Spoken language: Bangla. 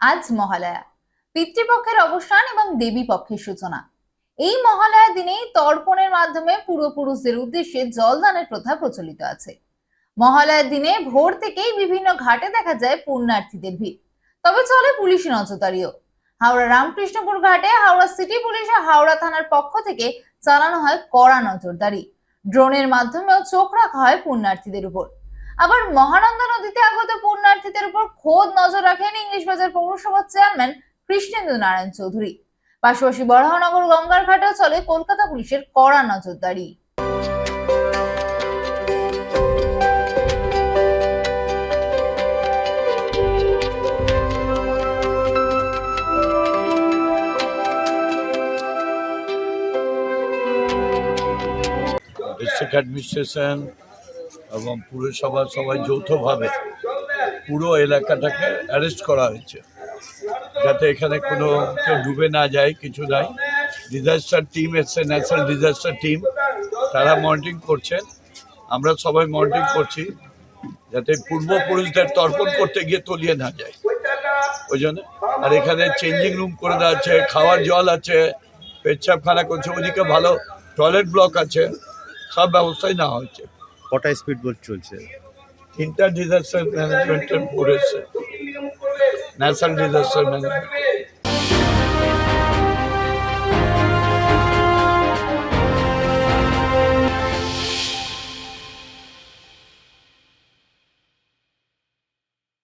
আজ মহালয়া। পিতৃপক্ষের অবসান এবং দেবী পক্ষের সূচনা। এই মহালয়া দিনেই তর্পণের মাধ্যমে পূর্বপুরুষদের উদ্দেশ্যে জলদানের প্রথা প্রচলিত আছে। মহালয়ার দিনে ভোর থেকেই বিভিন্ন ঘাটে দেখা যায় পুণ্যার্থীদের ভিড়। তবে চলে পুলিশি নজরদারিও। হাওড়া রামকৃষ্ণপুর ঘাটে হাওড়া সিটি পুলিশ ও হাওড়া থানার পক্ষ থেকে চালানো হয় কড়া নজরদারি। ড্রোনের মাধ্যমেও চোখ রাখা হয় পুণ্যার্থীদের উপর। আবার মহানন্দা নদীতে আগত পুণ্যার্থীদের উপর খোদ নজর রাখেন ইংলিশ বাজার পৌরসভার চেয়ারম্যান কৃষ্ণেন্দু নারায়ণ চৌধুরী। পাশাপাশি বড়হানগর গঙ্গার ঘাটেও চলে কলকাতা পুলিশের কড়া নজরদারি। ডিস্ট্রিক্ট অ্যাডমিনিস্ট্রেশন এবং পুরসভা সবাই যৌথভাবে পুরো এলাকাটাকে অ্যারেস্ট করা হয়েছে। যাতে এখানে কোনো কেউ ডুবে না যায়, কিছু নাই। ডিজাস্টার টিম এসছে ন্যাশনাল ডিজাস্টার টিম তারা মনিটরিং করছেন আমরা সবাই মনিটরিং করছি, যাতে পূর্বপুরুষদের তর্পণ করতে গিয়ে তলিয়ে না যায়। ওই জন্য। আর এখানে চেঞ্জিং রুম করে দেওয়া আছে, খাওয়ার জল আছে পেচ্ছাপ পেচ্ছাপখানা করছে। ওদিকে ভালো টয়লেট ব্লক আছে। সব ব্যবস্থাই নেওয়া হয়েছে। কটা স্পিড বোট চলছে? তিনটা ডিজাস্টার ম্যানেজমেন্টের পড়েছে ন্যাশনাল ডিজাস্টার ম্যানেজমেন্ট